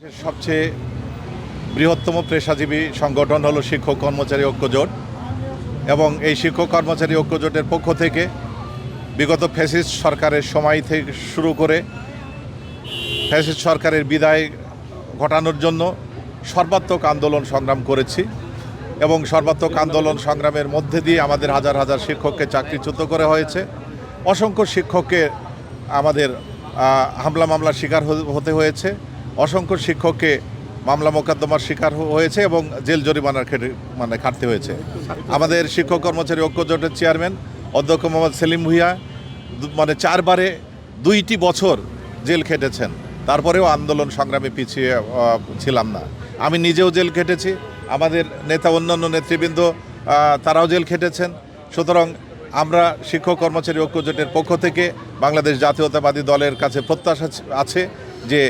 সবচেয়ে বৃহত্তম পেশাজীবী সংগঠন হলো শিক্ষক কর্মচারী ঐক্যজোট এবং এই শিক্ষক কর্মচারী ঐক্যজোটের পক্ষ থেকে বিগত ফ্যাসিস্ট সরকারের সময় থেকে শুরু করে ফ্যাসিস্ট সরকারের বিদায় ঘটানোর জন্য সর্বাত্মক আন্দোলন সংগ্রাম করেছি। এবং সর্বাত্মক আন্দোলন সংগ্রামের মধ্যে দিয়ে আমাদের হাজার হাজার শিক্ষককে চাকরিচ্যুত করে হয়েছে। অসংখ্য শিক্ষককে আমাদের হামলা মামলার শিকার হতে হয়েছে। অসংখ্য শিক্ষককে মামলা মোকদ্দমার শিকার হয়েছে এবং জেল জরিমানার মানে খাটতে হয়েছে। আমাদের শিক্ষক কর্মচারী ঐক্য জোটের চেয়ারম্যান অধ্যক্ষ মোহাম্মদ সেলিম ভুইয়া মানে চারবারে দুইটি বছর জেল খেটেছেন। তারপরেও আন্দোলন সংগ্রামে পিছিয়ে ছিলাম না। আমি নিজেও জেল খেটেছি। আমাদের নেতা অন্যান্য নেতৃবৃন্দ তারাও জেল খেটেছেন। সুতরাং আমরা শিক্ষক কর্মচারী ঐক্য জোটের পক্ষ থেকে বাংলাদেশ জাতীয়তাবাদী দলের কাছে প্রত্যাশা আছে যে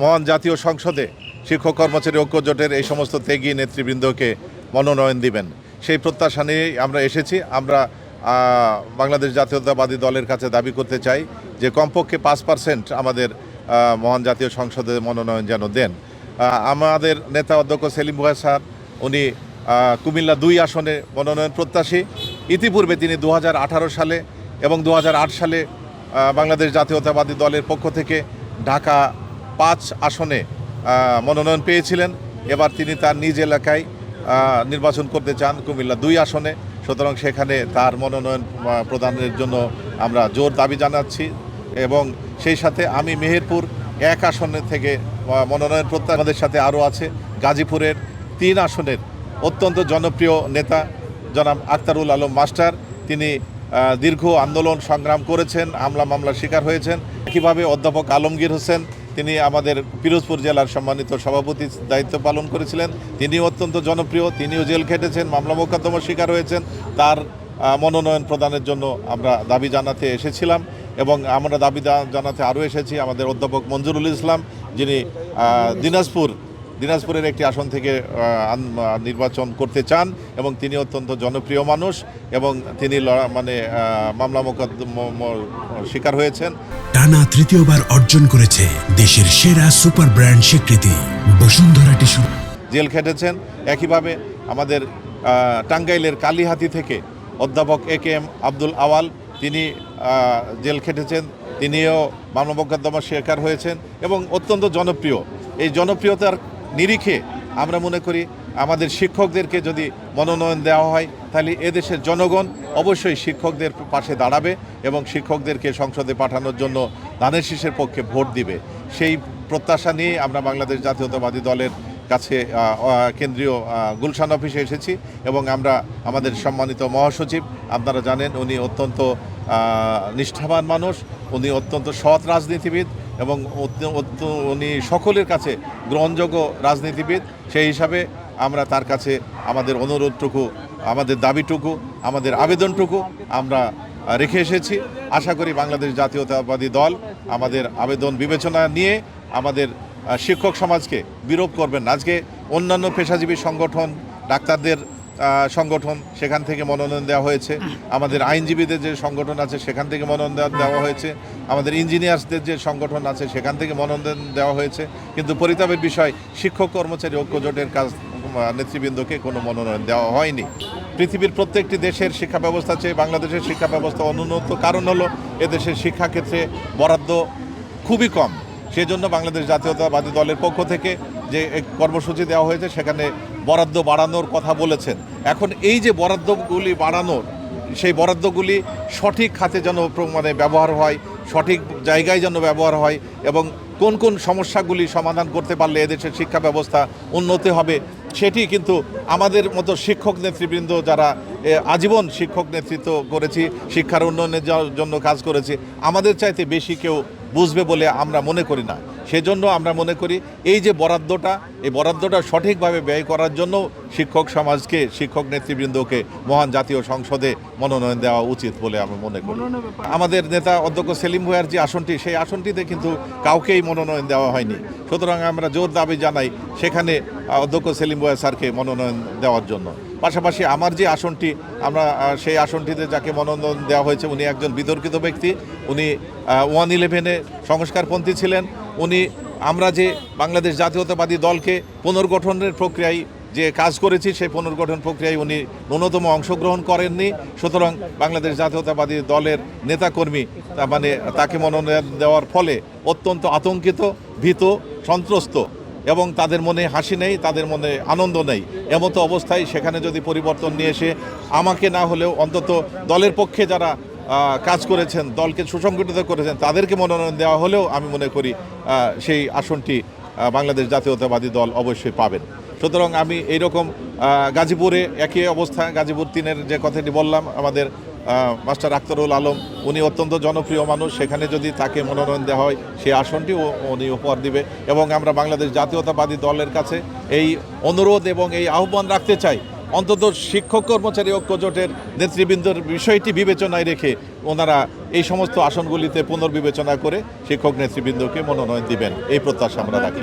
মহান জাতীয় সংসদে শিক্ষক কর্মচারী ঐক্য জোটের এই সমস্ত ত্যাগী নেতৃবৃন্দকে মনোনয়ন দিবেন। সেই প্রত্যাশা নিয়েই আমরা এসেছি। আমরা বাংলাদেশ জাতীয়তাবাদী দলের কাছে দাবি করতে চাই যে কমপক্ষে পাঁচ পার্সেন্ট আমাদের মহান জাতীয় সংসদে মনোনয়ন যেন দেন। আমাদের নেতা অধ্যক্ষ সেলিম ভুয়া স্যার, উনি কুমিল্লা দুই আসনে মনোনয়ন প্রত্যাশী। ইতিপূর্বে তিনি দু হাজার আঠারো সালে এবং দু হাজার আট সালে বাংলাদেশ জাতীয়তাবাদী দলের পক্ষ থেকে ঢাকা পাঁচ আসনে মনোনয়ন পেয়েছিলেন। এবার তিনি তার নিজ এলাকায় নির্বাচন করতে চান কুমিল্লা দুই আসনে। সুতরাং সেখানে তার মনোনয়ন প্রদানের জন্য আমরা জোর দাবি জানাচ্ছি এবং সেই সাথে আমি মেহেরপুর এক আসনের থেকে মনোনয়ন প্রত্যাশী আমাদের সাথে আরও আছে। গাজীপুরের তিন আসনের অত্যন্ত জনপ্রিয় নেতা জনাব আক্তারুল আলম মাস্টার। তিনি দীর্ঘ আন্দোলন সংগ্রাম করেছেন, হামলা মামলার শিকার হয়েছেন। একইভাবে অধ্যাপক আলমগীর হোসেন তিনি আমাদের পিরোজপুর জেলার সম্মানিত সভাপতি দায়িত্ব পালন করেছিলেন। তিনি অত্যন্ত জনপ্রিয়, তিনিও জেল খেটেছেন, মামলা মোকদ্দমার শিকার হয়েছেন। তার মনোনয়ন প্রদানের জন্য আমরা দাবি জানাতে এসেছিলাম এবং আমরা দাবি জানাতে আরও এসেছি আমাদের অধ্যাপক মঞ্জুরুল ইসলাম, যিনি দিনাজপুর দিনাজপুরের একটি আসন থেকে নির্বাচন করতে চান এবং তিনি অত্যন্ত জনপ্রিয় মানুষ এবং তিনি লড়া- মানে মামলা মোকদ্দমার শিকার হয়েছেন। টানা তৃতীয়বার অর্জন করেছে দেশের সেরা সুপার ব্র্যান্ড স্বীকৃতি বসুন্ধরা টিস্যু। জেল খেটেছেন। একইভাবে আমাদের টাঙ্গাইলের কালীহাতি থেকে অধ্যাপক এ কে এম আব্দুল আওয়াল তিনি জেল খেটেছেন। তিনিও মামলা মোকদ্দমার শিকার হয়েছেন এবং অত্যন্ত জনপ্রিয়। এই জনপ্রিয়তার নিরিখে আমরা মনে করি আমাদের শিক্ষকদেরকে যদি মনোনয়ন দেওয়া হয়, তাহলে এদেশের জনগণ অবশ্যই শিক্ষকদের পাশে দাঁড়াবে এবং শিক্ষকদেরকে সংসদে পাঠানোর জন্য ধানের শীষের পক্ষে ভোট দিবে। সেই প্রত্যাশা নিয়ে আমরা বাংলাদেশ জাতীয়তাবাদী দলের কাছে কেন্দ্রীয় গুলশান অফিসে এসেছি এবং আমরা আমাদের সম্মানিত মহাসচিব, আপনারা জানেন উনি অত্যন্ত নিষ্ঠাবান মানুষ, উনি অত্যন্ত সৎ রাজনীতিবিদ এবং উনি সকলের কাছে গ্রহণযোগ্য রাজনীতিবিদ। সেই হিসাবে আমরা তার কাছে আমাদের অনুরোধটুকু, আমাদের দাবিটুকু, আমাদের আবেদনটুকু আমরা রেখে এসেছি। আশা করি বাংলাদেশ জাতীয়তাবাদী দল আমাদের আবেদন বিবেচনা নিয়ে আমাদের শিক্ষক সমাজকে বিরোধ করবেন আজকে অন্যান্য পেশাজীবী সংগঠন, ডাক্তারদের সংগঠন, সেখান থেকে মনোনয়ন দেওয়া হয়েছে। আমাদের আইনজীবীদের যে সংগঠন আছে, সেখান থেকে মনোনয়ন দেওয়া- হয়েছে। আমাদের ইঞ্জিনিয়ার্সদের যে সংগঠন আছে, সেখান থেকে মনোনয়ন দেওয়া হয়েছে। কিন্তু পরিতাপের বিষয়, শিক্ষক কর্মচারী ঐক্য জোটের কাজ নেতৃবৃন্দকে কোনো মনোনয়ন দেওয়া হয়নি। পৃথিবীর প্রত্যেকটি দেশের শিক্ষা ব্যবস্থা চেয়ে বাংলাদেশের শিক্ষা ব্যবস্থা অনুন্নত কারণ হলো, এদেশের শিক্ষাক্ষেত্রে বরাদ্দ খুবই কম। সেজন্য বাংলাদেশ জাতীয়তাবাদী দলের পক্ষ থেকে যে কর্মসূচি দেওয়া হয়েছে, সেখানে বরাদ্দ বাড়ানোর কথা বলেছেন। এখন এই যে বরাদ্দগুলি বাড়ানোর, সেই বরাদ্দগুলি সঠিক খাতে যেন মানে ব্যবহার হয়, সঠিক জায়গায় যেন ব্যবহার হয় এবং কোন কোন সমস্যাগুলি সমাধান করতে পারলে এদেশের শিক্ষা ব্যবস্থা উন্নতি হবে, সেটি কিন্তু আমাদের মতো শিক্ষক নেতৃবৃন্দ যারা আজীবন শিক্ষক নেতৃত্ব করেছি, শিক্ষার উন্নয়নের জন্য কাজ করেছি, আমাদের চাইতে বেশি কেউ বুঝবে বলে আমরা মনে করি না। সেজন্য আমরা মনে করি এই যে বরাদ্দটা এই বরাদ্দটা সঠিকভাবে ব্যয় করার জন্য শিক্ষক সমাজকে শিক্ষক নেতৃবৃন্দকে মহান জাতীয় সংসদে মনোনয়ন দেওয়া উচিত বলে আমি মনে করি। আমাদের নেতা অধ্যক্ষ সেলিম ভুয়ার যে আসনটি সেই আসনটিতে কিন্তু কাউকেই মনোনয়ন দেওয়া হয়নি। সুতরাং আমরা জোর দাবি জানাই সেখানে অধ্যক্ষ সেলিম ভুয়া স্যারকে মনোনয়ন দেওয়ার জন্য। পাশাপাশি আমার যে আসনটি, আমরা সেই আসনটিতে যাকে মনোনয়ন দেওয়া হয়েছে, উনি একজন বিতর্কিত ব্যক্তি। উনি ওয়ান ইলেভেনে সংস্কারপন্থী ছিলেন। উনি, আমরা যে বাংলাদেশ জাতীয়তাবাদী দলকে পুনর্গঠনের প্রক্রিয়ায় যে কাজ করেছি, সেই পুনর্গঠন প্রক্রিয়ায় উনি ন্যূনতম অংশগ্রহণ করেননি। সুতরাং বাংলাদেশ জাতীয়তাবাদী দলের নেতাকর্মী মানে তাকে মনোনয়ন দেওয়ার ফলে অত্যন্ত আতঙ্কিত, ভীত, সন্ত্রস্ত এবং তাদের মনে হাসি নেই, তাদের মনে আনন্দ নেই। এমতো অবস্থায় সেখানে যদি পরিবর্তন নিয়ে এসে আমাকে না হলেও অন্তত দলের পক্ষে যারা কাজ করেছেন, দলকে সুসংগঠিত করেছেন, তাদেরকে মনোনয়ন দেওয়া হলেও আমি মনে করি সেই আসনটি বাংলাদেশ জাতীয়তাবাদী দল অবশ্যই পাবেন। সুতরাং আমি এইরকম গাজীপুরে একই অবস্থা, গাজীপুর তিনের যে কথাটি বললাম, আমাদের মাস্টার আক্তারুল আলম, উনি অত্যন্ত জনপ্রিয় মানুষ। সেখানে যদি তাকে মনোনয়ন দেওয়া হয় সেই আসনটি উনি উপহার দিবে। এবং আমরা বাংলাদেশ জাতীয়তাবাদী দলের কাছে এই অনুরোধ এবং এই আহ্বান রাখতে চাই, অন্তত শিক্ষক কর্মচারী ঐক্য জোটের নেতৃবৃন্দর বিষয়টি বিবেচনায় রেখে ওনারা এই সমস্ত আসনগুলিতে পুনর্বিবেচনা করে শিক্ষক নেতৃবৃন্দকে মনোনয়ন দিবেন। এই প্রত্যাশা আমরা রাখি।